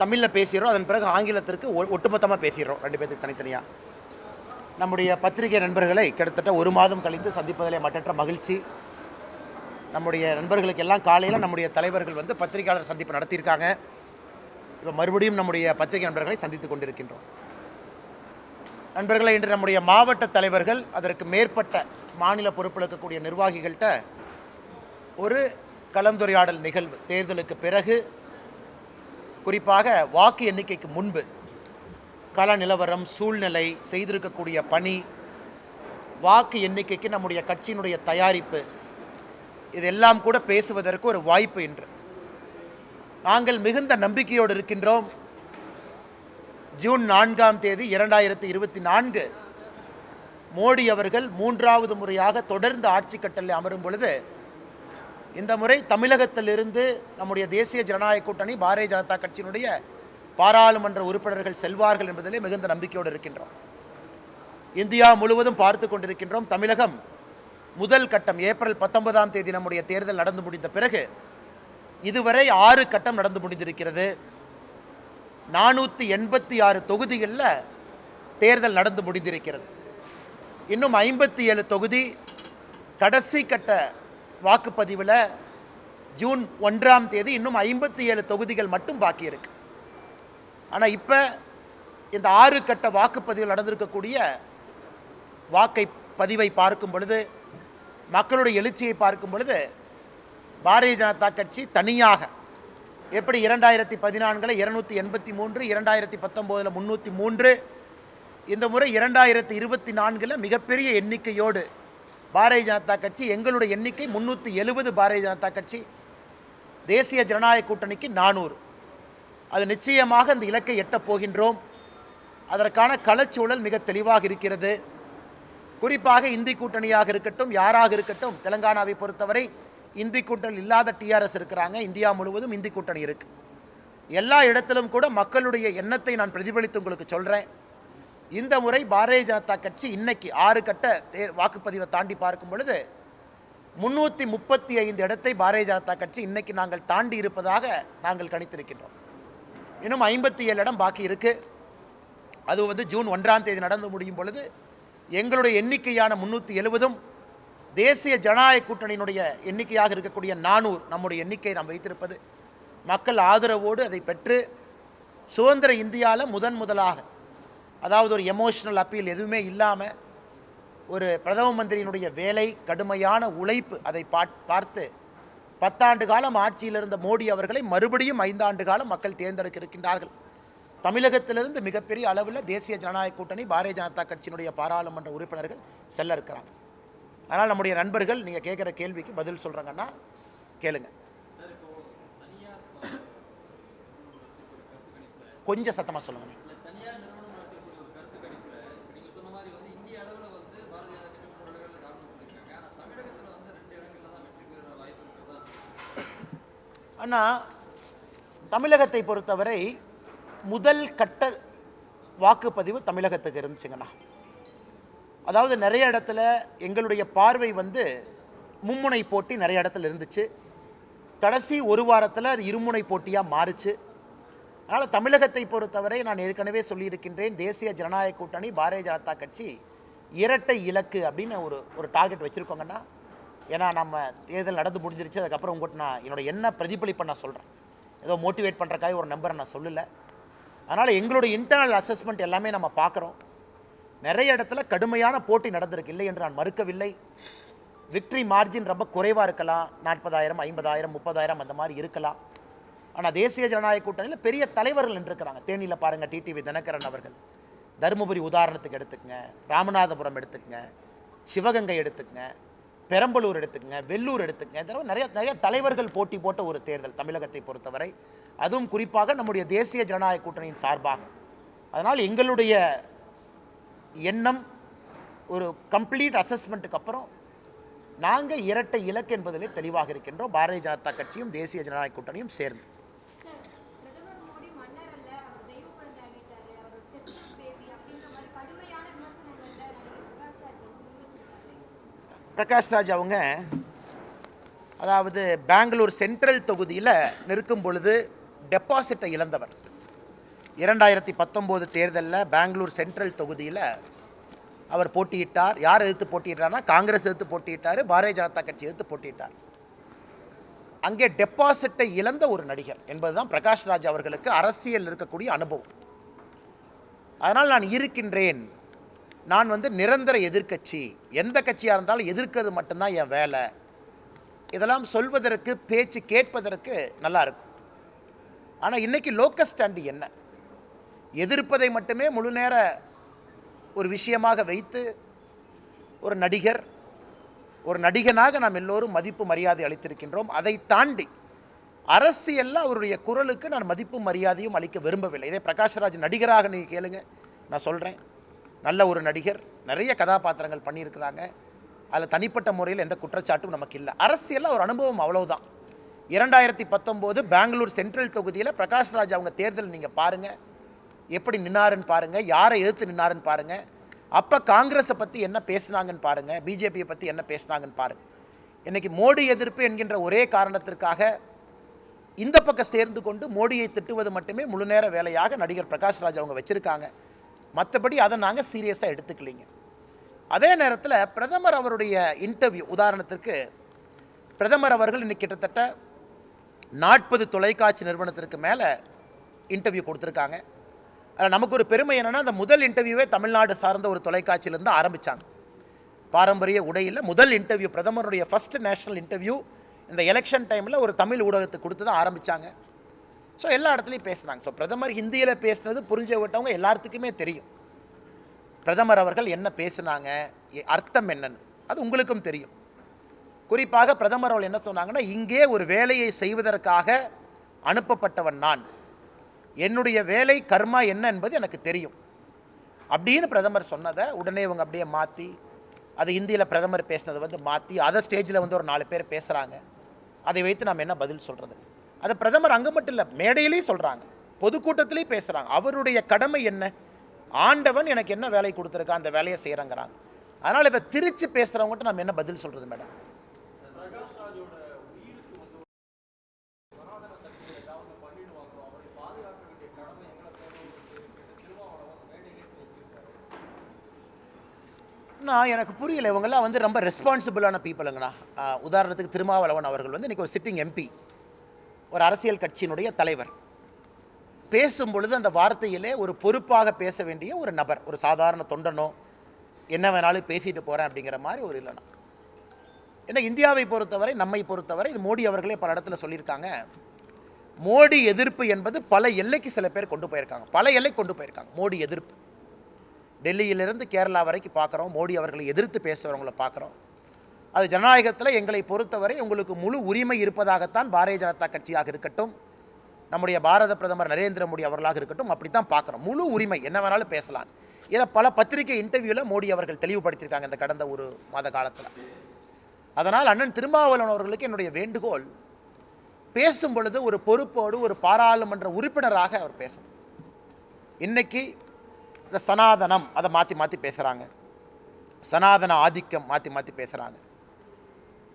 தமிழில் பேசிடுறோம் அதன் பிறகு ஆங்கிலத்திற்கு ஒட்டுமொத்தமாக பேசிடுறோம் ரெண்டு பேர்த்துக்கு தனித்தனியாக நம்முடைய பத்திரிகை நண்பர்களை கிட்டத்தட்ட ஒரு மாதம் கழித்து சந்திப்பதிலே மற்றற்ற மகிழ்ச்சி. நம்முடைய நண்பர்களுக்கு எல்லாம் காலையில் நம்முடைய தலைவர்கள் வந்து பத்திரிகையாளர் சந்திப்பு நடத்தியிருக்காங்க. இப்போ மறுபடியும் நம்முடைய பத்திரிகை நண்பர்களை சந்தித்து கொண்டிருக்கின்றோம். நண்பர்களை இன்று நம்முடைய மாவட்ட தலைவர்கள் அதற்கு மேற்பட்ட மாநில பொறுப்பில் இருக்கக்கூடிய நிர்வாகிகள்கிட்ட ஒரு கலந்துரையாடல் நிகழ்வு. தேர்தலுக்கு பிறகு குறிப்பாக வாக்கு எண்ணிக்கைக்கு முன்பு கள நிலவரம் சூழ்நிலை செய்திருக்கக்கூடிய பணி வாக்கு எண்ணிக்கைக்கு நம்முடைய கட்சியினுடைய தயாரிப்பு இதெல்லாம் கூட பேசுவதற்கு ஒரு வாய்ப்பு இன்று. நாங்கள் மிகுந்த நம்பிக்கையோடு இருக்கின்றோம். ஜூன் நான்காம் தேதி இரண்டாயிரத்தி இருபத்தி நான்கு மோடி அவர்கள் மூன்றாவது முறையாக தொடர்ந்து ஆட்சி கட்டளில் அமரும் பொழுது இந்த முறை தமிழகத்திலிருந்து நம்முடைய தேசிய ஜனநாயக கூட்டணி பாரதிய ஜனதா கட்சியினுடைய பாராளுமன்ற உறுப்பினர்கள் செல்வார்கள் என்பதிலே மிகுந்த நம்பிக்கையோடு இருக்கின்றோம். இந்தியா முழுவதும் பார்த்து கொண்டிருக்கின்றோம். தமிழகம் முதல் கட்டம் ஏப்ரல் பத்தொன்பதாம் தேதி நம்முடைய தேர்தல் நடந்து முடிந்த பிறகு இதுவரை ஆறு கட்டம் நடந்து முடிந்திருக்கிறது. நானூற்றி எண்பத்தி ஆறு தொகுதிகளில் தேர்தல் நடந்து முடிந்திருக்கிறது. இன்னும் ஐம்பத்தி ஏழு தொகுதி கடைசி கட்ட வாக்குப்பதிவில் ஜூன் ஒன்றாம் தேதி இன்னும் ஐம்பத்தி ஏழு தொகுதிகள் மட்டும் பாக்கி இருக்குது ஆனால் இப்போ இந்த ஆறு கட்ட வாக்குப்பதிவில் நடந்திருக்கக்கூடிய வாக்கை பதிவை பார்க்கும் பொழுது மக்களுடைய எழுச்சியை பார்க்கும் பொழுது பாரதிய ஜனதா கட்சி தனியாக எப்படி இரண்டாயிரத்தி பதினான்கில் இருநூற்றி எண்பத்தி மூன்று இரண்டாயிரத்தி பத்தொம்போதில் முந்நூற்றி மூன்று இந்த முறை இரண்டாயிரத்தி இருபத்தி நான்கில் மிகப்பெரிய எண்ணிக்கையோடு பாரதிய ஜனதா கட்சி எங்களுடைய எண்ணிக்கை முந்நூற்றி எழுபது பாரதிய ஜனதா கட்சி. தேசிய ஜனநாயக கூட்டணிக்கு நானூறு. அது நிச்சயமாக இந்த இலக்கை எட்டப் போகின்றோம். அதற்கான களச்சூழல் மிக தெளிவாக இருக்கிறது. குறிப்பாக இந்தி கூட்டணியாக இருக்கட்டும் யாராக இருக்கட்டும் தெலங்கானாவை பொறுத்தவரை இந்தி கூட்டணி இல்லாத டிஆர்எஸ் இருக்கிறாங்க. இந்தியா முழுவதும் இந்தி கூட்டணி இருக்குது எல்லா இடத்திலும் கூட மக்களுடைய எண்ணத்தை நான் பிரதிபலித்து உங்களுக்கு சொல்கிறேன் இந்த முறை பாரதிய ஜனதா கட்சி இன்னைக்கு ஆறு கட்ட தே- வாக்குப்பதிவை தாண்டி பார்க்கும் பொழுது முன்னூற்றி முப்பத்தி ஐந்து இடத்தை பாரதிய ஜனதா கட்சி இன்னைக்கு நாங்கள் தாண்டி இருப்பதாக நாங்கள் கணித்திருக்கின்றோம். இன்னும் ஐம்பத்தி ஏழு இடம் பாக்கி இருக்குது அது வந்து ஜூன் ஒன்றாம் தேதி நடந்து முடியும் பொழுது எங்களுடைய எண்ணிக்கையான முன்னூற்றி எழுபதும் தேசிய ஜனநாயக கூட்டணியினுடைய எண்ணிக்கையாக இருக்கக்கூடிய நானூறு நம்முடைய எண்ணிக்கை நாம் வைத்திருப்பது. மக்கள் ஆதரவோடு அதை பெற்று சுதந்திர இந்தியாவில் முதன் முதலாக அதாவது ஒரு எமோஷ்னல் அப்பீல் எதுவுமே இல்லாமல் ஒரு பிரதம மந்திரியினுடைய வேலை கடுமையான உழைப்பு அதை பார்த்து பத்தாண்டு காலம் ஆட்சியில் இருந்த மோடி அவர்களை மறுபடியும் ஐந்தாண்டு காலம் மக்கள் தேர்ந்தெடுக்க இருக்கின்றார்கள் தமிழகத்திலிருந்து மிகப்பெரிய அளவில் தேசிய ஜனநாயக கூட்டணி பாரதிய ஜனதா கட்சியினுடைய பாராளுமன்ற உறுப்பினர்கள் செல்ல இருக்கிறாங்க அதனால் நம்முடைய நண்பர்கள் நீங்கள் கேட்குற கேள்விக்கு பதில் சொல்கிறாங்கன்னா கேளுங்க. கொஞ்சம் சத்தமாக சொல்லுங்கள் தனியார் நிறுவனம் நடத்தக்கூடிய ஒரு கருத்து கணிப்புல இப்ப நீங்க சொன்ன மாதிரி வந்து இந்திய அளவில் வந்து பாரதிய ஜனதா கட்சி மூணு தாக்கல் பண்ணியிருக்காங்க ஆனால் தமிழகத்தில் வந்து ரெண்டு இடங்களில் தான் வெற்றி பெற வாய்ப்பு இருக்கிறதா ஆனால் தமிழகத்தை பொறுத்தவரை முதல் கட்ட வாக்குப்பதிவு தமிழகத்துக்கு இருந்துச்சுங்கண்ணா அதாவது நிறைய இடத்துல எங்களுடைய பார்வை வந்து மும்முனை போட்டி நிறைய இடத்துல இருந்துச்சு. கடைசி ஒரு வாரத்தில் அது இருமுனை போட்டியாக மாறுச்சு. அதனால் தமிழகத்தை பொறுத்தவரை நான் ஏற்கனவே சொல்லியிருக்கின்றேன் தேசிய ஜனநாயக கூட்டணி பாரதிய ஜனதா கட்சி இரட்டை இலக்கு அப்படின்னு ஒரு ஒரு டார்கெட் வச்சுருக்கோங்கன்னா ஏன்னா நம்ம தேர்தல் நடந்து முடிஞ்சிருச்சு அதுக்கப்புறம் உங்கள்கிட்ட நான் என்னோட என்ன பிரதிபலிப்பை நான் சொல்கிறேன் ஏதோ மோட்டிவேட் பண்ணுறக்காக ஒரு நம்பரை நான் சொல்லலை. அதனால் எங்களுடைய இன்டர்னல் அசஸ்மெண்ட் எல்லாமே நம்ம பார்க்குறோம். நிறைய இடத்துல கடுமையான போட்டி நடந்திருக்கு. இல்லை என்று நான் மறுக்கவில்லை. விக்ட்ரி மார்ஜின் ரொம்ப குறைவாக இருக்கலாம். நாற்பதாயிரம் ஐம்பதாயிரம் முப்பதாயிரம் அந்த மாதிரி இருக்கலாம். ஆனால் தேசிய ஜனநாயக கூட்டணியில் பெரிய தலைவர்கள் நின்றுருக்கிறாங்க. தேனியில் பாருங்கள் டிடிவி தினகரன் அவர்கள். தருமபுரி உதாரணத்துக்கு எடுத்துக்கங்க. ராமநாதபுரம் எடுத்துக்கங்க. சிவகங்கை எடுத்துக்கங்க. பெரம்பலூர் எடுத்துக்கங்க. வெள்ளூர் எடுத்துக்கங்க. இந்த தடவை நிறைய நிறைய தலைவர்கள் போட்டி போட்ட ஒரு தேர்தல் தமிழகத்தை பொறுத்தவரை. அதுவும் குறிப்பாக நம்முடைய தேசிய ஜனநாயக கூட்டணியின் சார்பாக. அதனால் எங்களுடைய எண்ணம் ஒரு கம்ப்ளீட் அசஸ்மெண்ட்டுக்கு அப்புறம் நாங்கள் இரட்டை இலக்கு என்பதிலே தெளிவாக இருக்கின்றோம். பாரதிய ஜனதா கட்சியும் தேசிய ஜனநாயக கூட்டணியும் சேர்ந்து சார் பிரதமர் மோடி மன்னர் அல்ல அவர் தெய்வ குழந்தை ஆகிட்டாரு அவர் டெஸ்ட் பேபி அப்படின்ற மாதிரி கடுமையான விமர்சனங்கள்ல நடிகர் பிரகாஷ் ராஜ் வந்து பிரகாஷ்ராஜ் பிரகாஷ் ராஜ் அவங்க அதாவது பெங்களூர் சென்ட்ரல் தொகுதியில் நிற்கும் பொழுது டெபாசிட்டை இழந்தவர். இரண்டாயிரத்தி பத்தொம்போது தேர்தலில் பெங்களூர் சென்ட்ரல் தொகுதியில் அவர் போட்டியிட்டார். யார் எதிர்த்து போட்டியிட்டார்னா காங்கிரஸ் எதிர்த்து போட்டியிட்டார் பாரதிய ஜனதா கட்சி எதிர்த்து போட்டியிட்டார். அங்கே டெபாசிட்டை இழந்த ஒரு நடிகர் என்பதுதான் பிரகாஷ் ராஜ் அவர்களுக்கு அரசியல் இருக்கக்கூடிய அனுபவம். அதனால் நான் இருக்கின்றேன். நான் வந்து நிரந்தர எதிர்க்கட்சி. எந்த கட்சியாக இருந்தாலும் எதிர்க்கிறது மட்டும்தான் என் வேலை. இதெல்லாம் சொல்வதற்கு பேச்சு கேட்பதற்கு நல்லா இருக்கும். ஆனால் இன்றைக்கி லோக்கல் ஸ்டாண்டு என்ன? எதிர்ப்பதை மட்டுமே முழு நேர ஒரு விஷயமாக வைத்து ஒரு நடிகர் ஒரு நடிகனாக நாம் எல்லோரும் மதிப்பு மரியாதை அளித்திருக்கின்றோம். அதை தாண்டி அரசியலில் அவருடைய குரலுக்கு நான் மதிப்பு மரியாதையும் அளிக்க விரும்பவில்லை. இதே பிரகாஷ்ராஜ் நடிகராக நீங்கள் கேளுங்க நான் சொல்கிறேன் நல்ல ஒரு நடிகர் நிறைய கதாபாத்திரங்கள் பண்ணியிருக்கிறாங்க. அதில் தனிப்பட்ட முறையில் எந்த குற்றச்சாட்டும் நமக்கு இல்லை. அரசியலில் ஒரு அனுபவம் அவ்வளோதான் இரண்டாயிரத்தி பத்தொம்போது பெங்களூர் சென்ட்ரல் தொகுதியில் பிரகாஷ்ராஜ் அவங்க தேர்தல் நீங்கள் பாருங்கள் எப்படி நின்னாருன்னு பாருங்கள் யாரை எதிர்த்து நின்னாருன்னு பாருங்கள் அப்போ காங்கிரஸை பற்றி என்ன பேசுனாங்கன்னு பாருங்கள் பிஜேபியை பற்றி என்ன பேசுனாங்கன்னு பாருங்கள் இன்றைக்கி மோடி எதிர்ப்பு என்கின்ற ஒரே காரணத்திற்காக இந்த பக்கம் சேர்ந்து கொண்டு மோடியை திட்டுவது மட்டுமே முழு நேர வேலையாக நடிகர் பிரகாஷ்ராஜ் அவங்க வச்சுருக்காங்க. மற்றபடி அதை நாங்கள் சீரியஸாக எடுத்துக்கலிங்க. அதே நேரத்தில் பிரதமர் அவருடைய இன்டர்வியூ உதாரணத்திற்கு பிரதமர் அவர்கள் இன்னைக்கு கிட்டத்தட்ட நாற்பது தொலைக்காட்சி நிறுவனத்திற்கு மேலே இன்டர்வியூ கொடுத்துருக்காங்க. அதில் நமக்கு ஒரு பெருமை என்னென்னா அந்த முதல் இன்டர்வியூவே தமிழ்நாடு சார்ந்த ஒரு தொலைக்காட்சியிலேருந்து ஆரம்பித்தாங்க பாரம்பரிய உடையில் முதல் இன்டர்வியூ பிரதமருடைய ஃபர்ஸ்ட் நேஷனல் இன்டர்வியூ இந்த எலெக்ஷன் டைமில் ஒரு தமிழ் ஊடகத்துக்கு கொடுத்து தான் ஆரம்பித்தாங்க ஸோ எல்லா இடத்துலையும் பேசுனாங்க ஸோ பிரதமர் ஹிந்தியில் பேசுனது புரிஞ்ச விட்டவங்க எல்லாத்துக்குமே தெரியும். பிரதமர் அவர்கள் என்ன பேசுனாங்க எ- அர்த்தம் என்னன்னு. அது உங்களுக்கும் தெரியும். குறிப்பாக பிரதமர் அவர்கள் என்ன சொன்னாங்கன்னா இங்கே ஒரு வேலையை செய்வதற்காக அனுப்பப்பட்டவன் நான். என்னுடைய வேலை கர்மா என்ன என்பது எனக்கு தெரியும். அப்படின்னு பிரதமர் சொன்னதை உடனே இவங்க அப்படியே மாற்றி அது ஹிந்தியில் பிரதமர் பேசினதை வந்து மாற்றி அதை ஸ்டேஜில் வந்து ஒரு நாலு பேர் பேசுகிறாங்க அதை வைத்து நாம் என்ன பதில் சொல்கிறது அதை பிரதமர் அங்கே மட்டும் இல்லை மேடையிலேயும் சொல்கிறாங்க பொதுக்கூட்டத்திலையும் பேசுகிறாங்க அவருடைய கடமை என்ன? ஆண்டவன் எனக்கு என்ன வேலை கொடுத்துருக்கா? அந்த வேலையை செய்கிறேங்கிறாங்க அதனால் இதை திரிச்சு பேசுகிறவங்ககிட்ட நம்ம என்ன பதில் சொல்கிறது மேடம் நான் எனக்கு புரியல இவங்கெல்லாம் வந்து ரொம்ப ரெஸ்பான்சிபிளான பீப்புளுங்கண்ணா உதாரணத்துக்கு திருமாவளவன் அவர்கள் வந்து இன்றைக்கி ஒரு சிட்டிங் எம்பி ஒரு அரசியல் கட்சியினுடைய தலைவர். பேசும் பொழுது அந்த வார்த்தையிலே ஒரு பொறுப்பாக பேச வேண்டிய ஒரு நபர் ஒரு சாதாரண தொண்டனோ என்ன வேணாலும் பேசிட்டு போகிறேன் அப்படிங்கிற மாதிரி ஒரு இல்லைனா. ஏன்னா இந்தியாவை பொறுத்தவரை நம்மை பொறுத்தவரை இது மோடி அவர்களே பல இடத்துல சொல்லியிருக்காங்க. மோடி எதிர்ப்பு என்பது பல எல்லைக்கு சில பேர் கொண்டு போயிருக்காங்க. பல எல்லை கொண்டு போயிருக்காங்க மோடி எதிர்ப்பு. டெல்லியிலிருந்து கேரளா வரைக்கும் பார்க்குறோம் மோடி அவர்களை எதிர்த்து பேசுகிறவங்கள பார்க்குறோம். அது ஜனநாயகத்தில் எங்களை பொறுத்தவரை உங்களுக்கு முழு உரிமை இருப்பதாகத்தான் பாரதிய ஜனதா கட்சியாக இருக்கட்டும் நம்முடைய பாரத பிரதமர் நரேந்திர மோடி அவர்களாக இருக்கட்டும் அப்படி தான் பார்க்குறோம். முழு உரிமை என்ன வேணாலும் பேசலாம். இதில் பல பத்திரிகை இன்டர்வியூவில் மோடி அவர்கள் தெளிவுபடுத்தியிருக்காங்க இந்த கடந்த ஒரு மாத காலத்தில். அதனால் அண்ணன் திருமாவளவன் அவர்களுக்கு என்னுடைய வேண்டுகோள் பேசும் பொழுது ஒரு பொறுப்போடு ஒரு பாராளுமன்ற உறுப்பினராக அவர் பேசும் இன்றைக்கி இந்த சனாதனம் அதை மாற்றி மாற்றி பேசுகிறாங்க சனாதன ஆதிக்கம் மாற்றி மாற்றி பேசுகிறாங்க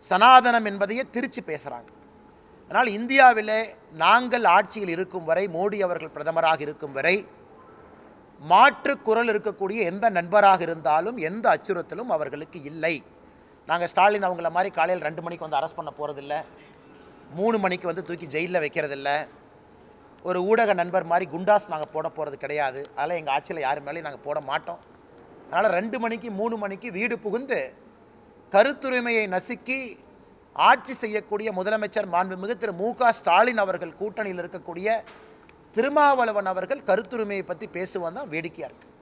சனாதனம் என்பதையே திருச்சி பேசுகிறாங்க அதனால் இந்தியாவிலே நாங்கள் ஆட்சியில் இருக்கும் வரை மோடி அவர்கள் பிரதமராக இருக்கும் வரை மாற்று குரல் இருக்கக்கூடிய எந்த நண்பராக இருந்தாலும் எந்த அச்சுறுத்தலும் அவர்களுக்கு இல்லை. நாங்கள் ஸ்டாலின் அவங்கள மாதிரி காலையில் ரெண்டு மணிக்கு வந்து அரெஸ்ட் பண்ண போகிறதில்ல மூணு மணிக்கு வந்து தூக்கி ஜெயிலில் வைக்கிறதில்ல. ஒரு ஊடக நண்பர் மாதிரி குண்டாஸ் நாங்கள் போட போகிறது கிடையாது. அதெல்லாம் எங்கள் ஆட்சியில் யார் மேலேயும் நாங்கள் போட மாட்டோம். அதனால் ரெண்டு மணிக்கு மூணு மணிக்கு வீடு புகுந்து கருத்துரிமையை நசுக்கி ஆட்சி செய்யக்கூடிய முதலமைச்சர் மாண்புமிகு திரு மு க ஸ்டாலின் அவர்கள் கூட்டணியில் இருக்கக்கூடிய திருமாவளவன் அவர்கள் கருத்துரிமையை பற்றி பேசுவது தான் வேடிக்கையாக இருக்குது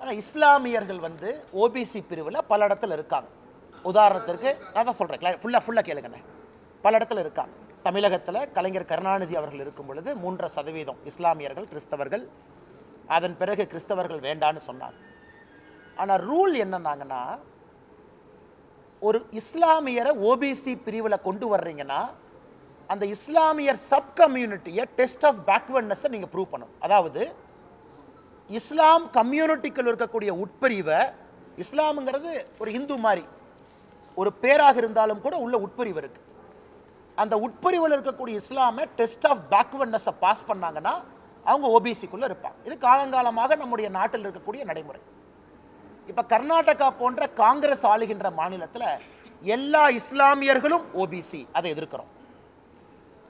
ஆனால் இஸ்லாமியர்கள் வந்து ஓபிசி பிரிவில் பல இடத்துல இருக்காங்க. உதாரணத்திற்கு நான் தான் சொல்கிறேன் ஃபுல்லாக ஃபுல்லாக கேளுங்கண்ணே. பல இடத்துல இருக்காங்க தமிழகத்தில் கலைஞர் கருணாநிதி அவர்கள் இருக்கும் பொழுது மூன்றரை சதவீதம் இஸ்லாமியர்கள் கிறிஸ்தவர்கள் அதன் பிறகு கிறிஸ்தவர்கள் வேண்டான்னு சொன்னாங்க. ஆனால் ரூல் என்னன்னாங்கன்னா ஒரு இஸ்லாமியரை ஓபிசி பிரிவில் கொண்டு வர்றீங்கன்னா அந்த இஸ்லாமியர் சப் கம்யூனிட்டியை டெஸ்ட் ஆஃப் பேக்வர்ட்னஸை நீங்கள் ப்ரூவ் பண்ணணும். அதாவது இஸ்லாம் கம்யூனிட்டிக்குள் இருக்கக்கூடிய உட்பிரிவை இஸ்லாமுங்கிறது ஒரு ஹிந்து மாதிரி ஒரு பேராக இருந்தாலும் கூட உள்ள உட்பிரிவு இருக்குது அந்த உட்பிரிவில் இருக்கக்கூடிய இஸ்லாமை டெஸ்ட் ஆஃப் பேக்வர்ட்னஸை பாஸ் பண்ணாங்கன்னா அவங்க ஓபிசிக்குள்ளே இருப்பாங்க. இது காலங்காலமாக நம்முடைய நாட்டில் இருக்கக்கூடிய நடைமுறை. இப்போ கர்நாடகா போன்ற காங்கிரஸ் ஆளுகின்ற மாநிலத்தில் எல்லா இஸ்லாமியர்களும் ஓபிசி அதை எதிர்க்கிறோம்.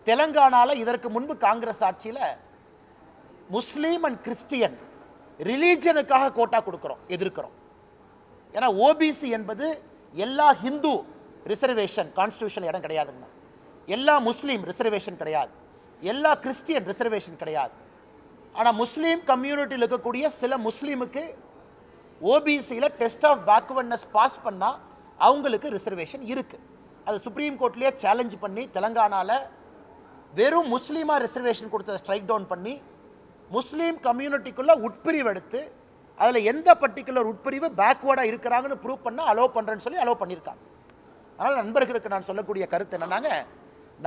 தெலங்கானாவில் இதற்கு முன்பு காங்கிரஸ் ஆட்சியில் முஸ்லீம் அண்ட் கிறிஸ்டியன் ரிலீஜனுக்காக கோட்டா கொடுக்குறோம் எதிர்க்கிறோம். ஏன்னா ஓபிசி என்பது எல்லா ஹிந்து ரிசர்வேஷன் கான்ஸ்டியூஷன் இடம் கிடையாதுங்க எல்லா முஸ்லீம் ரிசர்வேஷன் கிடையாது. எல்லா கிறிஸ்டியன் ரிசர்வேஷன் கிடையாது. ஆனால் முஸ்லீம் கம்யூனிட்டியில் இருக்கக்கூடிய சில முஸ்லீமுக்கு ஓபிசியில் டெஸ்ட் ஆஃப் பேக்வர்ட்னஸ் பாஸ் பண்ணால் அவங்களுக்கு ரிசர்வேஷன் இருக்குது அது சுப்ரீம் கோர்ட்லேயே சேலஞ்ச் பண்ணி தெலங்கானாவில் வெறும் முஸ்லீமாக ரிசர்வேஷன் கொடுத்ததை ஸ்ட்ரைக் டவுன் பண்ணி முஸ்லீம் கம்யூனிட்டிக்குள்ளே உட்பிரிவு எடுத்து அதில் எந்த பர்டிகுலர் உட்பிரிவு பேக்வேர்டாக இருக்கிறாங்கன்னு ப்ரூவ் பண்ணால் அலோவ் பண்ணுறேன்னு சொல்லி அலோவ் பண்ணியிருக்காங்க. அதனால் நண்பர்களுக்கு நான் சொல்லக்கூடிய கருத்து என்னன்னாங்க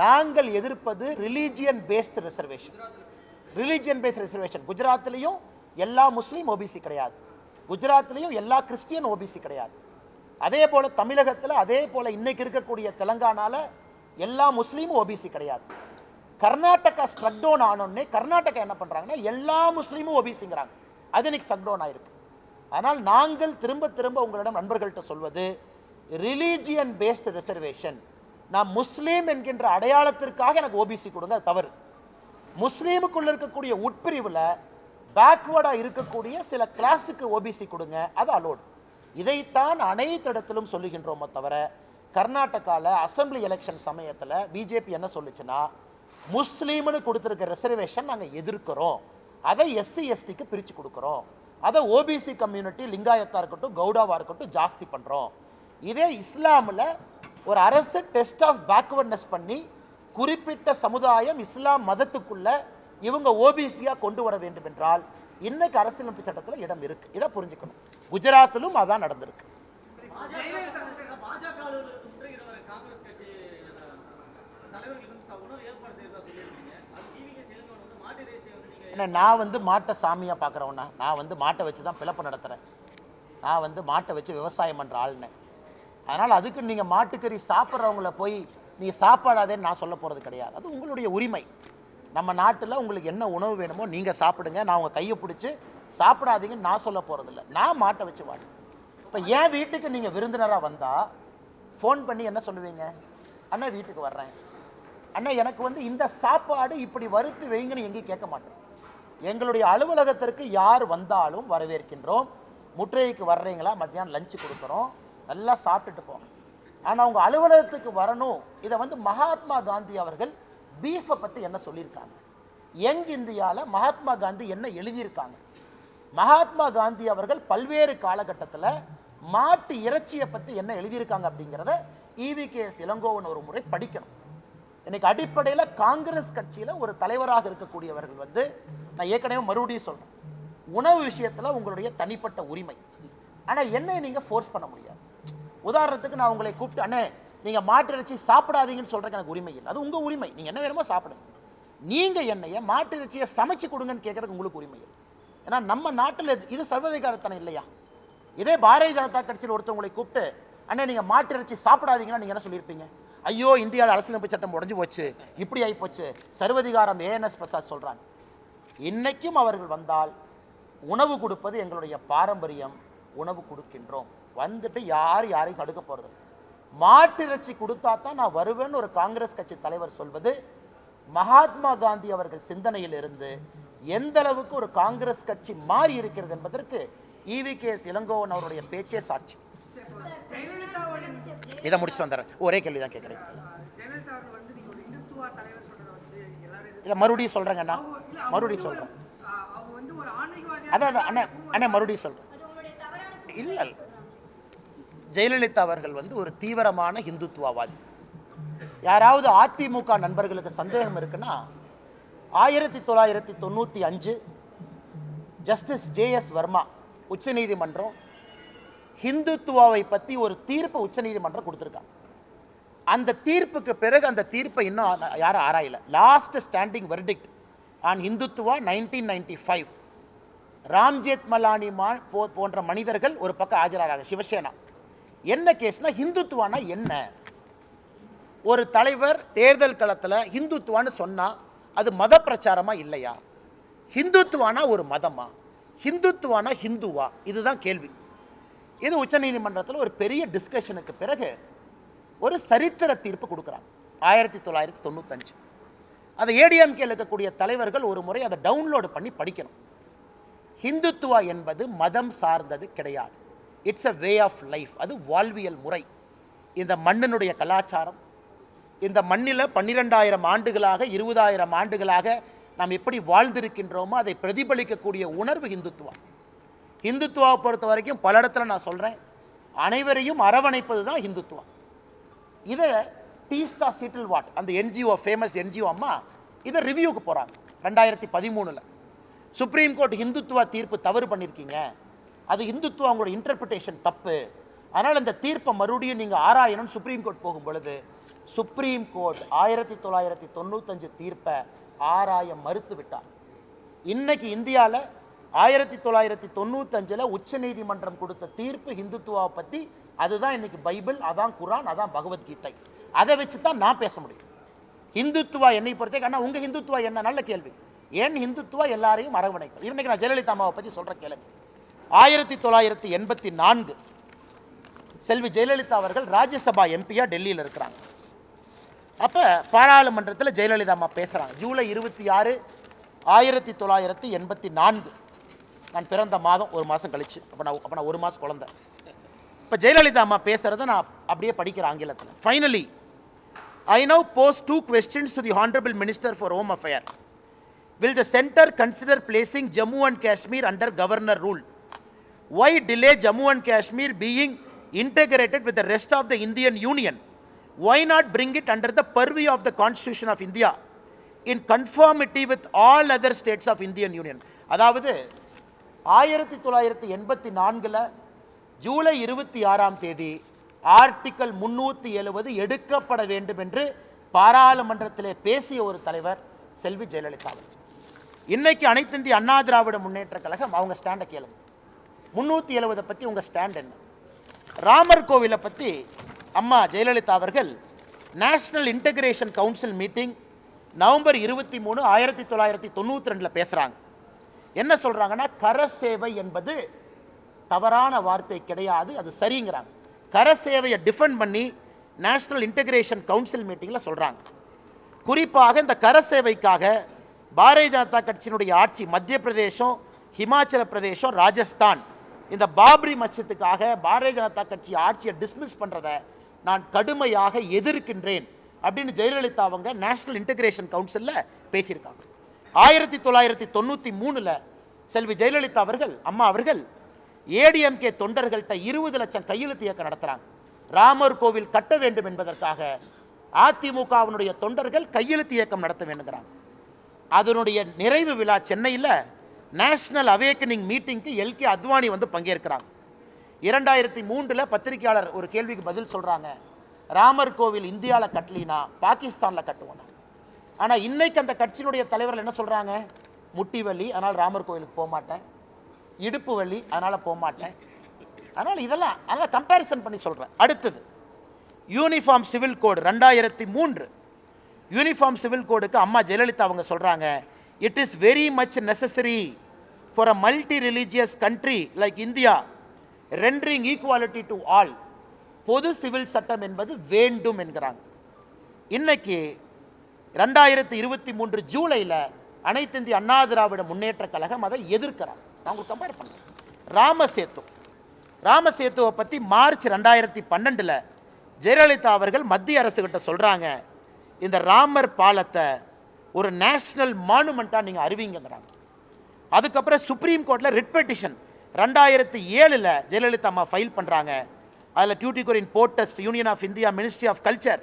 நாங்கள் எதிர்ப்பது religion based reservation religion based reservation குஜராத்லேயும் எல்லா முஸ்லீம் ஓபிசி கிடையாது. குஜராத்லேயும் எல்லா கிறிஸ்டியன் ஓபிசி கிடையாது. அதே போல் தமிழகத்தில் அதே போல் இன்றைக்கி இருக்கக்கூடிய தெலங்கானாவில் எல்லா முஸ்லீமும் ஓபிசி கிடையாது. கர்நாடகா ஸ்ட்ரக் டவுன் ஆனோடனே கர்நாடகா என்ன பண்ணுறாங்கன்னா எல்லா முஸ்லீமும் ஓபிசிங்கிறாங்க அது இன்னைக்கு ஸ்ட்ரக் டவுன் ஆயிருக்கு. ஆனால் நாங்கள் திரும்ப திரும்ப உங்களிடம் நண்பர்கள்ட்ட சொல்வது ரிலீஜியன் பேஸ்டு ரிசர்வேஷன் நான் முஸ்லீம் என்கின்ற அடையாளத்திற்காக எனக்கு ஓபிசி கொடுங்க அது தவறு. முஸ்லீமுக்குள்ள இருக்கக்கூடிய உட்பிரிவில் பேக்வேர்டாக இருக்கக்கூடிய சில கிளாஸுக்கு ஓபிசி கொடுங்க அது அலோடு இதைத்தான் அனைத்து இடத்திலும் சொல்லுகின்றோமோ தவிர கர்நாடகாவில் அசெம்பிளி எலெக்ஷன் சமயத்தில் பிஜேபி என்ன சொல்லுச்சுன்னா முஸ்லீம்னு கொடுத்துருக்க ரிசர்வேஷன் நாங்கள் எதிர்க்கிறோம். அதை எஸ்சி எஸ்டிக்கு பிரித்து கொடுக்குறோம். அதை ஓபிசி கம்யூனிட்டி லிங்காயத்தாக இருக்கட்டும் கவுடாவாக இருக்கட்டும் ஜாஸ்தி பண்ணுறோம் இதே இஸ்லாமில் ஒரு அரசு டெஸ்ட் ஆஃப் பேக்வர்ட்னஸ் பண்ணி குறிப்பிட்ட சமுதாயம் இஸ்லாம் மதத்துக்குள்ளே இவங்க ஓபிசியாக கொண்டு வர வேண்டும் என்றால் இன்னைக்கு அரசியலமைப்பு சட்டத்தில் இடம் இருக்குது இதை புரிஞ்சுக்கணும். குஜராத்திலும் அதான் நடந்திருக்கு. பாஜக தலைவர்களுக்கு உணவு ஏற்பாடு செய்யறதா சொல்லியிருக்கீங்க அது டிவிக்கு செல்வன் வந்து மாட்டு இறைச்சியை என்ன நான் வந்து மாட்டை சாமியாக பார்க்குறவண்ணா நான் வந்து மாட்டை வச்சு தான் பிளப்பு நடத்துகிறேன் நான் வந்து மாட்டை வச்சு விவசாயம் பண்ணுற ஆளுனேன் அதனால் அதுக்கு நீங்கள் மாட்டுக்கறி சாப்பிட்றவங்கள போய் நீங்கள் சாப்பாடாதேன்னு நான் சொல்ல போகிறது கிடையாது. அது உங்களுடைய உரிமை. நம்ம நாட்டில் உங்களுக்கு என்ன உணவு வேணுமோ நீங்கள் சாப்பிடுங்க. நான் உங்கள் கையை பிடிச்சி சாப்பிடாதீங்கன்னு நான் சொல்ல போகிறதில்ல நான் மாட்டை வச்சு வாடு இப்போ என் வீட்டுக்கு நீங்கள் விருந்தினராக வந்தால் ஃபோன் பண்ணி என்ன சொல்லுவீங்க? அண்ணா வீட்டுக்கு வர்றேன். அண்ணா எனக்கு வந்து இந்த சாப்பாடு இப்படி வறுத்து வைங்கன்னு எங்கேயும் கேட்க மாட்டேன் எங்களுடைய அலுவலகத்திற்கு யார் வந்தாலும் வரவேற்கின்றோம். முற்றுகைக்கு வர்றீங்களா? மத்தியானம் லஞ்சு கொடுக்குறோம். நல்லா சாப்பிட்டுட்டு போங்க. ஆனால் உங்கள் அலுவலகத்துக்கு வரணும். இதை வந்து மகாத்மா காந்தி அவர்கள் பீஃபை பற்றி என்ன சொல்லியிருக்காங்க? யங் இந்தியாவில் மகாத்மா காந்தி என்ன எழுதியிருக்காங்க? மகாத்மா காந்தி அவர்கள் பல்வேறு காலகட்டத்தில் மாட்டு இறைச்சியை பற்றி என்ன எழுதியிருக்காங்க அப்படிங்கிறத இவிகேஎஸ் இளங்கோவன் ஒரு முறை படிக்கணும். இன்னைக்கு அடிப்படையில் காங்கிரஸ் கட்சியில் ஒரு தலைவராக இருக்கக்கூடியவர்கள் வந்து நான் ஏற்கனவே மறுபடியும் சொல்லணும் உணவு விஷயத்தில் உங்களுடைய தனிப்பட்ட உரிமை. ஆனால் என்னை நீங்கள் ஃபோர்ஸ் பண்ண முடியாது. உதாரணத்துக்கு நான் உங்களை கூப்பிட்டு அண்ணே நீங்கள் மாட்டு இறைச்சி சாப்பிடாதீங்கன்னு சொல்கிறதுக்கு எனக்கு உரிமை இல்லை. அது உங்கள் உரிமை. நீங்கள் என்ன வேணுமோ சாப்பிடுங்க. நீங்கள் என்னைய மாட்டு இறைச்சியை சமைச்சு கொடுங்கன்னு கேட்குறதுக்கு உங்களுக்கு உரிமை இல்லை. ஏன்னா நம்ம நாட்டில் இது- இது இல்லையா? இதே பாரதிய ஜனதா கட்சியில் ஒருத்தவங்களை கூப்பிட்டு அண்ணே நீங்கள் மாட்டு இறைச்சி சாப்பிடாதீங்கன்னா நீங்கள் என்ன சொல்லியிருப்பீங்க? ஐயோ இந்தியாவில் அரசியலமைப்பு சட்டம் உடஞ்சி போச்சு இப்படி ஆகி போச்சு. சர்வதிகாரம் ஏஎன்எஸ் பிரசாத் சொல்கிறாங்க இன்னைக்கும் அவர்கள் வந்தால் உணவு கொடுப்பது எங்களுடைய பாரம்பரியம் உணவு கொடுக்கின்றோம். வந்துட்டு யார் யாரையும் தடுக்க போகிறது மாட்டிறைச்சி கொடுத்தா தான் நான் வருவேன்னு ஒரு காங்கிரஸ் கட்சி தலைவர் சொல்வது மகாத்மா காந்தி அவர்கள் சிந்தனையில் இருந்து எந்த அளவுக்கு ஒரு காங்கிரஸ் கட்சி மாறி இருக்கிறது என்பதற்கு இவிகேஎஸ் இளங்கோவன் அவருடைய பேச்சே சாட்சி. இதை முடிச்சுட்டு வந்துடுறேன். ஒரே கேள்வி தான் கேட்குறேன். இதை மறுபடியும் சொல்கிறேங்கண்ணா இல்ல, மறுபடியும் சொல்கிறேன் அதான் அதான் அண்ணே அண்ணே மறுபடியும் சொல்கிறேன் இல்லை ஜெயலலிதா அவர்கள் வந்து ஒரு தீவிரமான இந்துத்துவவாதி யாராவது அதிமுக நண்பர்களுக்கு சந்தேகம் இருக்குன்னா ஆயிரத்தி தொள்ளாயிரத்தி தொண்ணூற்றி அஞ்சு ஜஸ்டிஸ் ஜேஎஸ் வர்மா உச்சநீதிமன்றம் ஹிந்துத்துவாவை பற்றி ஒரு தீர்ப்பு உச்சநீதிமன்றம் கொடுத்துருக்காங்க அந்த தீர்ப்புக்கு பிறகு அந்த தீர்ப்பை இன்னும் யாரும் ஆராயல. Last standing verdict on Hindutva nineteen ninety five Ramjeth Malani மா போ போன்ற மனிதர்கள் ஒரு பக்கம் ஆஜராகிறாங்க சிவசேனா. என்ன கேஸ்னால் ஹிந்துத்துவானா என்ன? ஒரு தலைவர் தேர்தல் களத்தில் ஹிந்துத்துவான்னு சொன்னால் அது மத பிரச்சாரமாக இல்லையா? ஹிந்துத்துவானா ஒரு மதமா? ஹிந்துத்துவானா ஹிந்துவா? இதுதான் கேள்வி. இது உச்சநீதிமன்றத்தில் ஒரு பெரிய டிஸ்கஷனுக்கு பிறகு ஒரு சரித்திர தீர்ப்பு கொடுக்குறாங்க ஆயிரத்தி தொள்ளாயிரத்தி தொண்ணூத்தஞ்சு. அதை ஏடிஎம்கேல இருக்கக்கூடிய தலைவர்கள் ஒரு முறை அதை டவுன்லோடு பண்ணி படிக்கணும். ஹிந்துத்துவா என்பது மதம் சார்ந்தது கிடையாது. It's a way of life அது வாழ்வியல் முறை. இந்த மண்ணினுடைய கலாச்சாரம் இந்த மண்ணில் பன்னிரெண்டாயிரம் ஆண்டுகளாக இருபதாயிரம் ஆண்டுகளாக நாம் எப்படி வாழ்ந்திருக்கின்றோமோ அதை பிரதிபலிக்கக்கூடிய உணர்வு ஹிந்துத்துவம். ஹிந்துத்துவாவை பொறுத்த வரைக்கும் பல இடத்துல நான் சொல்கிறேன் அனைவரையும் அரவணைப்பது தான் ஹிந்துத்துவம். இதை டீஸ்டா சிட்டில் வாட் அந்த என்ஜிஓ ஃபேமஸ் என்ஜிஓ அம்மா இதை ரிவ்யூக்கு போகிறாங்க ரெண்டாயிரத்தி பதிமூணில். சுப்ரீம் கோர்ட் ஹிந்துத்துவ தீர்ப்பு தவறு பண்ணியிருக்கீங்க அது இந்துத்துவா உங்களோட இன்டர்பிரிட்டேஷன் தப்பு. அதனால் இந்த தீர்ப்பை மறுபடியும் நீங்கள் ஆராயணும்னு சுப்ரீம் கோர்ட் போகும் பொழுது சுப்ரீம் கோர்ட் ஆயிரத்தி தொள்ளாயிரத்தி தொண்ணூத்தஞ்சு தீர்ப்பை ஆராய மறுத்து விட்டார் இன்னைக்கு இந்தியாவில் ஆயிரத்தி தொள்ளாயிரத்தி தொண்ணூத்தஞ்சில் உச்சநீதிமன்றம் கொடுத்த தீர்ப்பு ஹிந்துத்துவாவை பற்றி அதுதான் இன்னைக்கு பைபிள் அதான் குரான் அதான் பகவத்கீதை. அதை வச்சு தான் நான் பேச முடியும். ஹிந்துத்துவா என்னை பொறுத்தே ஆனால் உங்கள் ஹிந்துத்துவா என்ன? நல்ல கேள்வி. ஏன் ஹிந்துத்துவா எல்லாரையும் அரவணைப்பது. இன்னைக்கு நான் ஜெயலலிதா அம்மாவை பற்றி சொல்கிற கேளுங்க. ஆயிரத்தி தொள்ளாயிரத்தி எண்பத்தி நான்கு செல்வி ஜெயலலிதா அவர்கள் ராஜ்யசபா எம்பியா டெல்லியில் இருக்கிறாங்க. அப்போ பாராளுமன்றத்தில் ஜெயலலிதா அம்மா பேசுகிறாங்க ஜூலை இருபத்தி ஆறு ஆயிரத்தி தொள்ளாயிரத்தி எண்பத்தி நான்கு. நான் பிறந்த மாதம் ஒரு மாதம் கழிச்சு அப்போ நான் அப்போ நான் ஒரு மாதம் குழந்தை இப்போ ஜெயலலிதா அம்மா பேசுகிறத நான் அப்படியே படிக்கிறேன் ஆங்கிலத்தில் finally I now post two questions to the honourable minister for home affair will the centre consider placing Jammu and Kashmir under governor rule why delay Jammu and Kashmir being integrated with the rest of the Indian Union? Why not bring it under the purview of the Constitution of India in conformity with all other states of Indian Union? அதாவது ஆயிரத்தி தொள்ளாயிரத்தி எண்பத்தி நான்கில் ஜூலை இருபத்தி ஆறாம் தேதி article முன்னூற்றி எழுவது எடுக்கப்பட வேண்டும் என்று பாராளுமன்றத்திலே பேசிய ஒரு தலைவர் செல்வி ஜெயலலிதா அவர்கள். இன்னைக்கு அனைத்திந்திய அண்ணா திராவிட முன்னேற்ற கழகம் அவங்க ஸ்டாண்டை கேளுங்க முந்நூற்றி எழுவதை பற்றி உங்கள் ஸ்டாண்ட் என்ன? ராமர் கோவிலை பற்றி அம்மா ஜெயலலிதா அவர்கள் national integration council meeting November இருபத்தி மூணு ஆயிரத்தி தொள்ளாயிரத்தி தொண்ணூற்றி ரெண்டில் பேசுகிறாங்க என்ன சொல்கிறாங்கன்னா கரசேவை என்பது தவறான வார்த்தை கிடையாது அது சரிங்கிறாங்க. கரசேவையை டிஃபெண்ட் பண்ணி நேஷ்னல் இன்டகிரேஷன் கவுன்சில் மீட்டிங்கில் சொல்கிறாங்க குறிப்பாக இந்த கரசேவைக்காக பாரதிய ஜனதா கட்சியினுடைய ஆட்சி மத்திய பிரதேசம் ஹிமாச்சல பிரதேசம் ராஜஸ்தான் இந்த பாப்ரி மச்சத்துக்காக பாரதிய ஜனதா கட்சி ஆட்சியை டிஸ்மிஸ் பண்ணுறதை நான் கடுமையாக எதிர்க்கின்றேன் அப்படின்னு ஜெயலலிதா அவங்க நேஷனல் இன்டகிரேஷன் கவுன்சிலில் பேசியிருக்காங்க. ஆயிரத்தி தொள்ளாயிரத்தி தொண்ணூற்றி மூணில் செல்வி ஜெயலலிதா அவர்கள் அம்மா அவர்கள் ஏடிஎம்கே தொண்டர்கள்ட்ட இருபது லட்சம் கையெழுத்து இயக்கம் நடத்துகிறாங்க ராமர் கோவில் கட்ட வேண்டும் என்பதற்காக அதிமுகவினுடைய தொண்டர்கள் கையெழுத்து இயக்கம் நடத்த வேண்டுங்கிறாங்க. அதனுடைய நிறைவு விழா சென்னையில் நேஷனல் அவேக்கனிங் மீட்டிங்க்கு எல்கே அத்வானி வந்து பங்கேற்கிறாங்க. இரண்டாயிரத்தி மூன்றில் பத்திரிகையாளர் ஒரு கேள்விக்கு பதில் சொல்கிறாங்க ராமர் கோவில் இந்தியாவில் கட்டலினா பாகிஸ்தானில் கட்டுவோம் ஆனால் இன்றைக்கு அந்த கட்சியினுடைய தலைவர்கள் என்ன சொல்கிறாங்க முட்டி வலி அதனால் ராமர் கோவிலுக்கு போக மாட்டேன். இடுப்பு வலி அதனால் போக மாட்டேன். அதனால் இதெல்லாம் அதனால் கம்பேரிசன் பண்ணி சொல்கிறேன் அடுத்தது யூனிஃபார்ம் சிவில் கோடு ரெண்டாயிரத்தி மூன்று. யூனிஃபார்ம் சிவில் கோடுக்கு அம்மா ஜெயலலிதா அவங்க சொல்கிறாங்க it is very much necessary for a multi religious country like India rendering equality to all பொது சிவில் சட்டம் என்பது வேண்டும் என்கிறாங்க. இன்றைக்கி ரெண்டாயிரத்தி இருபத்தி மூன்று ஜூலையில் அனைத்து இந்திய அண்ணா திராவிட முன்னேற்ற கழகம் அதை எதிர்க்கிறாங்க நான் கம்பேர் பண்ணுறேன் ராமசேத்து. ராமசேத்துவை பற்றி மார்ச் ரெண்டாயிரத்தி பன்னெண்டில் ஜெயலலிதா அவர்கள் மத்திய அரசுகிட்ட சொல்கிறாங்க இந்த ராமர் பாலத்தை ஒரு நேஷ்னல் மானுமெண்ட்டாக நீங்கள் அறிவிங்கிறாங்க அதுக்கப்புறம் சுப்ரீம் கோர்ட்டில் ரிட் பெட்டிஷன் ரெண்டாயிரத்தி ஏழில் ஜெயலலிதா அம்மா ஃபைல் பண்ணுறாங்க அதில் Tuticorin port trust union of India ministry of culture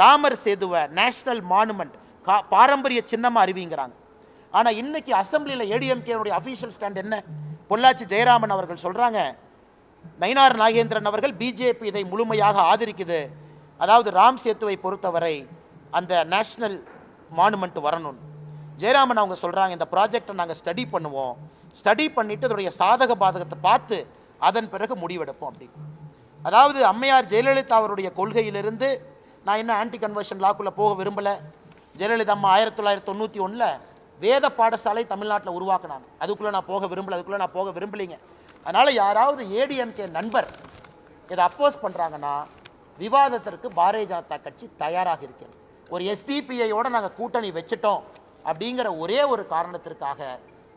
Ramar சேதுவை national monument கா பாரம்பரிய சின்னமாக அறிவிங்கிறாங்க. ஆனால் இன்றைக்கி அசம்பிளியில் ஏடிஎம்கேனுடைய அஃபீஷியல் ஸ்டாண்ட் என்ன? பொள்ளாச்சி ஜெயராமன் அவர்கள் சொல்கிறாங்க நயினார் நாகேந்திரன் அவர்கள் பிஜேபி இதை முழுமையாக ஆதரிக்குது. அதாவது ராம் சேத்துவை பொறுத்தவரை அந்த நேஷ்னல் மானுமெண்ட் வரணும். ஜெயராமன் அவங்க சொல்கிறாங்க இந்த ப்ராஜெக்டை நாங்கள் ஸ்டடி பண்ணுவோம். ஸ்டடி பண்ணிவிட்டு அதோடைய சாதக பாதகத்தை பார்த்து அதன் பிறகு முடிவெடுப்போம் அப்படின்னு. அதாவது அம்மையார் ஜெயலலிதா அவருடைய கொள்கையிலிருந்து நான் இன்னும் ஆன்டி கன்வர்ஷன் லாக்குள்ளே போக விரும்பலை. ஜெயலலிதா அம்மா ஆயிரத்தி தொள்ளாயிரத்தி தொண்ணூற்றி ஒன்றில் வேத பாடசாலை தமிழ்நாட்டில் உருவாக்குனாங்க. அதுக்குள்ளே நான் போக விரும்பலை அதுக்குள்ளே நான் போக விரும்பலைங்க. அதனால் யாராவது ஏடிஎம்கே நண்பர் இதை அப்போஸ் பண்ணுறாங்கன்னா விவாதத்திற்கு பாரதிய ஜனதா கட்சி தயாராக இருக்கிறது. ஒரு எஸ்டிபிஐயோட நாங்கள் கூட்டணி வச்சுட்டோம் அப்படிங்கிற ஒரே ஒரு காரணத்திற்காக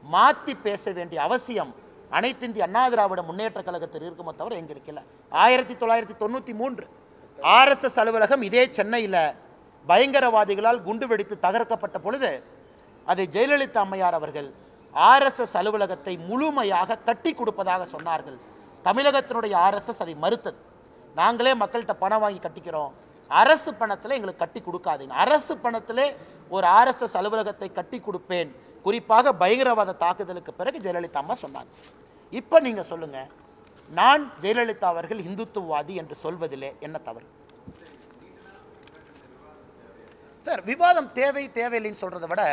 மாற்றி பேச வேண்டிய அவசியம் அனைத்திந்திய அண்ணா திராவிட முன்னேற்ற கழகத்தில் இருக்குமோ தவிர எங்களுக்கு இல்லை. ஆயிரத்தி தொள்ளாயிரத்தி தொண்ணூற்றி மூன்று ஆர்எஸ்எஸ் அலுவலகம் இதே சென்னையில் பயங்கரவாதிகளால் குண்டு வெடித்து தகர்க்கப்பட்ட பொழுது அதை ஜெயலலிதா அம்மையார் அவர்கள் ஆர்எஸ்எஸ் அலுவலகத்தை முழுமையாக கட்டி கொடுப்பதாக சொன்னார்கள். தமிழகத்தினுடைய ஆர்எஸ்எஸ் அதை மறுத்தது. நாங்களே மக்கள்கிட்ட பணம் வாங்கி கட்டிக்கிறோம். அரசு பணத்தில் எங்களுக்கு கட்டி கொடுக்காதீங்க. அரசு பணத்திலே ஒரு ஆர்எஸ்எஸ் அலுவலகத்தை கட்டி கொடுப்பேன். குறிப்பாக பயங்கரவாத தாக்குதலுக்கு பிறகு ஜெயலலிதா அம்மா சொன்னாங்க. இப்போ நீங்கள் சொல்லுங்கள் நான் ஜெயலலிதா அவர்கள் இந்துத்துவவாதி என்று சொல்வதிலே என்ன தவறு? சார் விவாதம் தேவை தேவையில்லைன்னு சொல்கிறத விட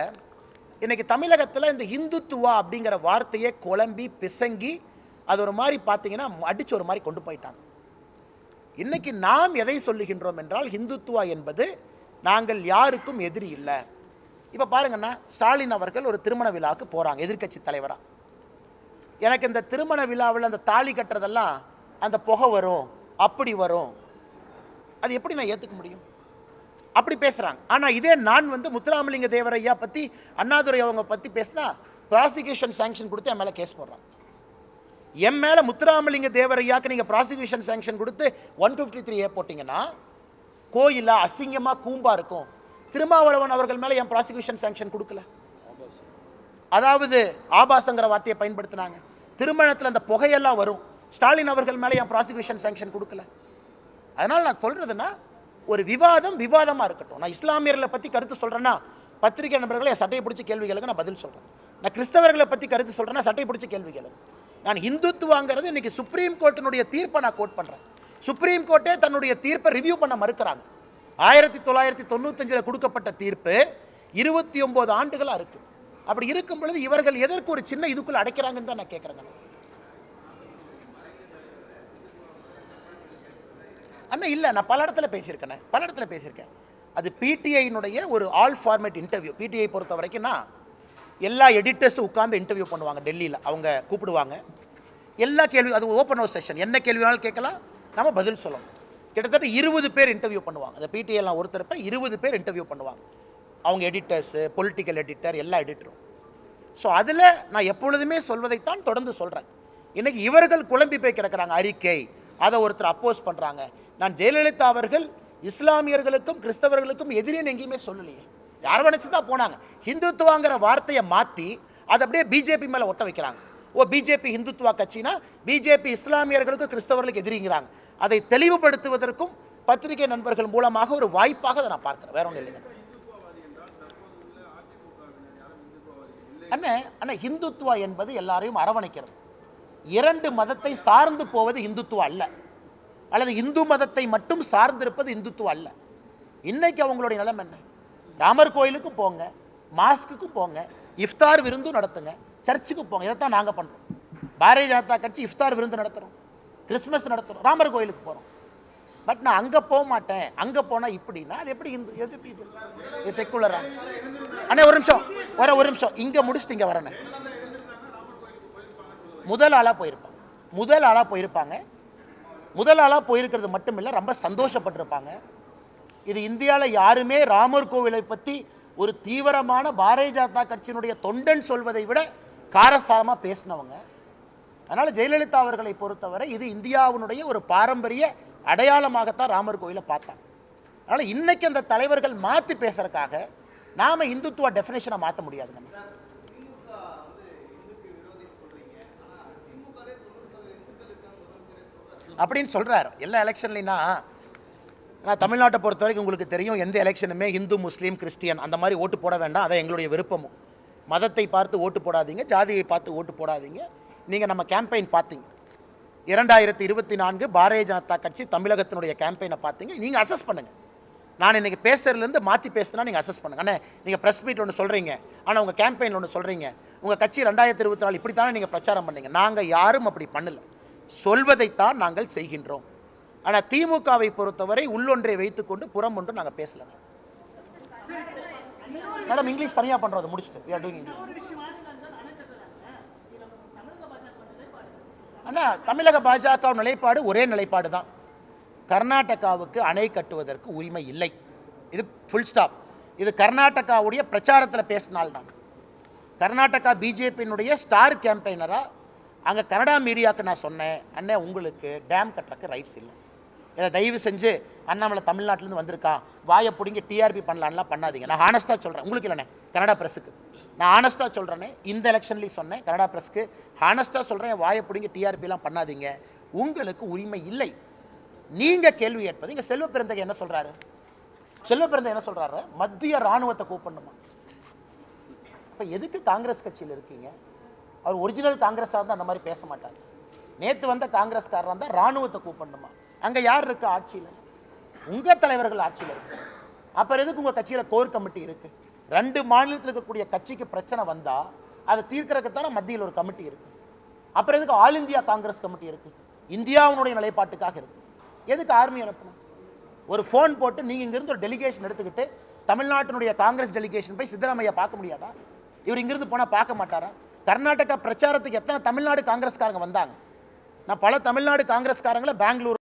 இன்றைக்கி தமிழகத்தில் இந்த இந்துத்துவா அப்படிங்கிற வார்த்தையை குழம்பி பிசங்கி அது ஒரு மாதிரி பார்த்தீங்கன்னா அடித்து ஒரு மாதிரி கொண்டு போயிட்டாங்க. இன்றைக்கி நாம் எதை சொல்லுகின்றோம் என்றால் இந்துத்துவா என்பது நாங்கள் யாருக்கும் எதிரி இல்லை. இப்போ பாருங்கன்னா ஸ்டாலின் அவர்கள் ஒரு திருமண விழாவுக்கு போகிறாங்க எதிர்க்கட்சி தலைவராக எனக்கு இந்த திருமண விழாவில் அந்த தாலி கட்டுறதெல்லாம் அந்த புகை வரும். அப்படி வரும். அது எப்படி நான் ஏற்றுக்க முடியும்? அப்படி பேசுகிறாங்க ஆனால் இதே நான் வந்து முத்துராமலிங்க தேவரையா பற்றி அண்ணாதுரை அவங்க பற்றி பேசினா ப்ராசிக்யூஷன் சேங்ஷன் கொடுத்து என் மேலே கேஸ் போடுறாங்க. என் மேலே முத்துராமலிங்க தேவரையாக்கு நீங்கள் ப்ராசிக்யூஷன் சேங்ஷன் கொடுத்து ஒன் ஃபிஃப்டி த்ரீ ஏ போட்டிங்கன்னா கோயிலாக அசிங்கமாக கூம்பாக இருக்கும். திருமாவளவன் அவர்கள் மேலே என் ப்ராசிக்யூஷன் சேங்ஷன் கொடுக்கல. அதாவது ஆபாசங்கிற வார்த்தையை பயன்படுத்தினாங்க. திருமணத்தில் அந்த புகையெல்லாம் வரும். ஸ்டாலின் அவர்கள் மேலே என் ப்ராசிக்யூஷன் சேங்ஷன் கொடுக்கல. அதனால் நான் சொல்கிறதுன்னா ஒரு விவாதம் விவாதமாக இருக்கட்டும். நான் இஸ்லாமியர்களை பற்றி கருத்து சொல்கிறேன்னா பத்திரிகை நண்பர்களை என் சட்டையை பிடிச்ச கேள்விகளுக்கு நான் பதில் சொல்கிறேன் நான் கிறிஸ்தவர்களை பற்றி கருத்து சொல்கிறேன்னா சட்டையை பிடிச்ச கேள்விகளுக்கு நான் இந்துத்துவாங்கிறது இன்றைக்கி சுப்ரீம் கோர்ட்டினுடைய தீர்ப்பை நான் கோட் பண்ணுறேன் சுப்ரீம் கோர்ட்டே தன்னுடைய தீர்ப்பை ரிவ்யூ பண்ண மறுக்கிறாங்க. ஆயிரத்தி தொள்ளாயிரத்தி தொண்ணூத்தஞ்சில் கொடுக்கப்பட்ட தீர்ப்பு இருபத்தி ஒம்பது ஆண்டுகளாக இருக்குது அப்படி இருக்கும் பொழுது இவர்கள் எதற்கு ஒரு சின்ன இதுக்குள்ளே அடைக்கிறாங்கன்னு தான் நான் கேட்குறேங்க. அண்ணா இல்லை நான் பல இடத்துல பேசியிருக்கேன் பல இடத்துல பேசியிருக்கேன். அது பிடிஐனுடைய ஒரு ஆல் ஃபார்மேட் இன்டர்வியூ பிடிஐ பொறுத்த வரைக்கும்னா எல்லா எடிட்டர்ஸும் உட்காந்து இன்டர்வியூ பண்ணுவாங்க டெல்லியில். அவங்க கூப்பிடுவாங்க. எல்லா கேள்வி அது ஓப்பன் ஹவுஸ் செஷன் என்ன கேள்வி வேணாலும் கேட்கலாம். நம்ம பதில் சொல்லணும். கிட்டத்தட்ட இருபது பேர் இன்டர்வியூ பண்ணுவாங்க. அந்த பிடிஐலாம் ஒருத்தரப்ப இருபது பேர் இன்டர்வியூ பண்ணுவாங்க. அவங்க எடிட்டர்ஸு பொலிட்டிக்கல் எடிட்டர் எல்லா எடிட்டரும் ஸோ அதில் நான் எப்பொழுதுமே சொல்வதைத்தான் தொடர்ந்து சொல்கிறேன் இன்றைக்கி இவர்கள் குழம்பி போய் கிடக்கிறாங்க அறிக்கை. அதை ஒருத்தர் அப்போஸ் பண்ணுறாங்க நான் ஜெயலலிதா அவர்கள் இஸ்லாமியர்களுக்கும் கிறிஸ்தவர்களுக்கும் எதிரின்னு எங்கேயுமே சொல்லலையே. யார் நினச்சி தான் போனாங்க. ஹிந்துத்துவாங்கிற வார்த்தையை மாற்றி அதை அப்படியே பிஜேபி மேலே ஒட்ட வைக்கிறாங்க. ஓ பிஜேபி ஹிந்துத்துவா கட்சினா பிஜேபி இஸ்லாமியர்களுக்கும் கிறிஸ்தவர்களுக்கு எதிரிங்கிறாங்க. அதை தெளிவுபடுத்துவதற்கும் பத்திரிகை நண்பர்கள் மூலமாக ஒரு வாய்ப்பாக அதை நான் பார்க்குறேன். வேற ஒன்றும் இல்லைங்க. அண்ணே அண்ணா ஹிந்துத்துவா என்பது எல்லாரையும் அரவணைக்கிறது. இரண்டு மதத்தை சார்ந்து போவது இந்துத்துவா அல்ல. அல்லது இந்து மதத்தை மட்டும் சார்ந்திருப்பது இந்துத்துவா அல்ல. இன்னைக்கு அவங்களுடைய நிலைமை என்ன? ராமர் கோயிலுக்கு போங்க மாஸ்க்குக்கும் போங்க இஃப்தார் விருந்தும் நடத்துங்க சர்ச்சுக்கு போங்க இதைத்தான் நாங்கள் பண்ணுறோம் பாரதிய ஜனதா கட்சி இஃப்தார் விருந்து நடத்துகிறோம் கிறிஸ்மஸ் நடத்துகிறோம் ராமர் கோயிலுக்கு போகிறோம் பட் நான் அங்கே போக மாட்டேன். அங்கே போனால் இப்படின்னா அது எப்படி இந்து எது எப்படி இது? செக்குலரா அண்ணே ஒரு நிமிஷம். வர ஒரு நிமிஷம். இங்கே முடிச்சுட்டு இங்கே வரேண்ணே முதல் ஆளாக போயிருப்பாங்க முதல் ஆளாக போயிருப்பாங்க. முதல் ஆளாக போயிருக்கிறது மட்டும் இல்லை ரொம்ப சந்தோஷப்பட்டிருப்பாங்க. இது இந்தியாவில் யாருமே ராமர் கோவிலை பற்றி ஒரு தீவிரமான பாரதிய ஜனதா கட்சியினுடைய தொண்டன் சொல்வதை விட காரசாரமாக பேசினவங்க. அதனால் ஜெயலலிதா அவர்களை பொறுத்தவரை இது இந்தியாவினுடைய ஒரு பாரம்பரிய அடையாளமாகத்தான் ராமர் கோயிலை பார்த்தாங்க அதனால் இன்னைக்கு அந்த தலைவர்கள் மாற்றி பேசுறதுக்காக நாம் இந்துத்துவ டெஃபினேஷனை மாற்ற முடியாதுங்க அப்படின்னு சொல்கிறார் எல்லா எலெக்ஷன்லைனா நான் தமிழ்நாட்டை பொறுத்த வரைக்கும் உங்களுக்கு தெரியும் எந்த எலெக்ஷனுமே இந்து முஸ்லீம் கிறிஸ்டியன் அந்த மாதிரி ஓட்டு போட வேண்டாம். அதான் எங்களுடைய விருப்பமும். மதத்தை பார்த்து ஓட்டு போடாதீங்க ஜாதியை பார்த்து ஓட்டு போடாதீங்க. நீங்கள் நம்ம கேம்பெயின் பார்த்தீங்க. இரண்டாயிரத்தி இருபத்தி நான்கு பாரதிய ஜனதா கட்சி தமிழகத்தினுடைய கேம்பெயினை பார்த்தீங்க நீங்கள் அசஸ் பண்ணுங்கள் நான் இன்றைக்கி பேசுறதுலேருந்து மாற்றி பேசுனா நீங்கள் அசஸ் பண்ணுங்கள் அண்ணே நீங்கள் ப்ரெஸ் மீட் ஒன்று சொல்கிறீங்க ஆனால் உங்கள் கேம்பெயினில் ஒன்று சொல்கிறீங்க உங்கள் கட்சி ரெண்டாயிரத்தி இருபத்தி நாலு இப்படி தானே நீங்கள் பிரச்சாரம் பண்ணீங்க. நாங்கள் யாரும் அப்படி பண்ணலை. சொல்வதைத்தான் நாங்கள் செய்கின்றோம். ஆனால் திமுகவை பொறுத்தவரை உள்ளொன்றை வைத்துக்கொண்டு புறம் ஒன்று நாங்கள் பேசல. மேடம் இங்கிலீஷ் தனியாக பண்ணுறோம் முடிச்சுட்டு we are doing English. ஒரு விஷயம் மாநிலங்கள் அணை கட்டுறாங்க இதுல தமிழக பாஜக நிலைப்பாடு அண்ணா தமிழக பாஜக நிலைப்பாடு ஒரே நிலைப்பாடு தான். கர்நாடகாவுக்கு அணை கட்டுவதற்கு உரிமை இல்லை. இது ஃபுல் ஸ்டாப் இது கர்நாடகாவுடைய பிரச்சாரத்தில் பேசினால்தான். கர்நாடகா பிஜேபியினுடைய ஸ்டார் கேம்பெயினராக அங்கே கனடா மீடியாவுக்கு நான் சொன்னேன் அண்ணே உங்களுக்கு டேம் கட்டுறக்கு ரைட்ஸ் இல்லை. இதை தயவு செஞ்சு அண்ணாமலை தமிழ்நாட்டிலேருந்து வந்திருக்கான் வாயை பிடிங்கி டிஆர்பி பண்ணலான்லாம் பண்ணாதீங்க. நான் ஹானஸ்ட்டாக சொல்கிறேன் உங்களுக்கு இல்லைண்ணே கனடா ப்ரெஸுக்கு நான் ஹானஸ்ட்டாக சொல்கிறேனே இந்த எலெக்ஷன்லேயும் சொன்னேன் கனடா ப்ரெஸ்க்கு ஹானஸ்ட்டாக சொல்கிறேன் வாயை பிடிங்கி டிஆர்பிலாம் பண்ணாதீங்க. உங்களுக்கு உரிமை இல்லை. நீங்கள் கேள்வி கேட்பது இங்கே செல்வ பிறந்தகை என்ன சொல்கிறாரு செல்வ பிறந்த என்ன சொல்கிறாரு மத்திய இராணுவத்தை கூப்பிடணுமா? இப்போ எதுக்கு காங்கிரஸ் கட்சியில் இருக்கீங்க? அவர் ஒரிஜினல் காங்கிரஸாக இருந்தால் அந்த மாதிரி பேச மாட்டார். நேற்று வந்த காங்கிரஸ்காரராக இருந்தால் இராணுவத்தை கூப்பிடணுமா? அங்கே யார் இருக்கா ஆட்சியில்? உங்கள் தலைவர்கள் ஆட்சியில் இருக்கு. அப்புறம் எதுக்கு உங்கள் கட்சியில் கோர் கமிட்டி இருக்குது ரெண்டு மாநிலத்தில் இருக்கக்கூடிய கட்சிக்கு பிரச்சனை வந்தால் அதை தீர்க்கறதுக்கு தானே மத்தியில் ஒரு கமிட்டி இருக்குது அப்புறம் எதுக்கு ஆல் இந்தியா காங்கிரஸ் கமிட்டி இருக்குது இந்தியாவுடைய நிலைப்பாட்டுக்காக இருக்குது எதுக்கு ஆர்மி அனுப்பணும்? ஒரு ஃபோன் போட்டு நீங்கள் இங்கேருந்து ஒரு டெலிகேஷன் எடுத்துக்கிட்டு தமிழ்நாட்டினுடைய காங்கிரஸ் டெலிகேஷன் போய் சித்தராமையா பார்க்க முடியாதா? இவர் இங்கிருந்து போனால் பார்க்க மாட்டாரா? கர்நாடகா பிரச்சாரத்துக்கு எத்தனை தமிழ்நாடு காங்கிரஸ்காரங்க வந்தாங்க? நான் பல தமிழ்நாடு காங்கிரஸ்காரங்களை பெங்களூர்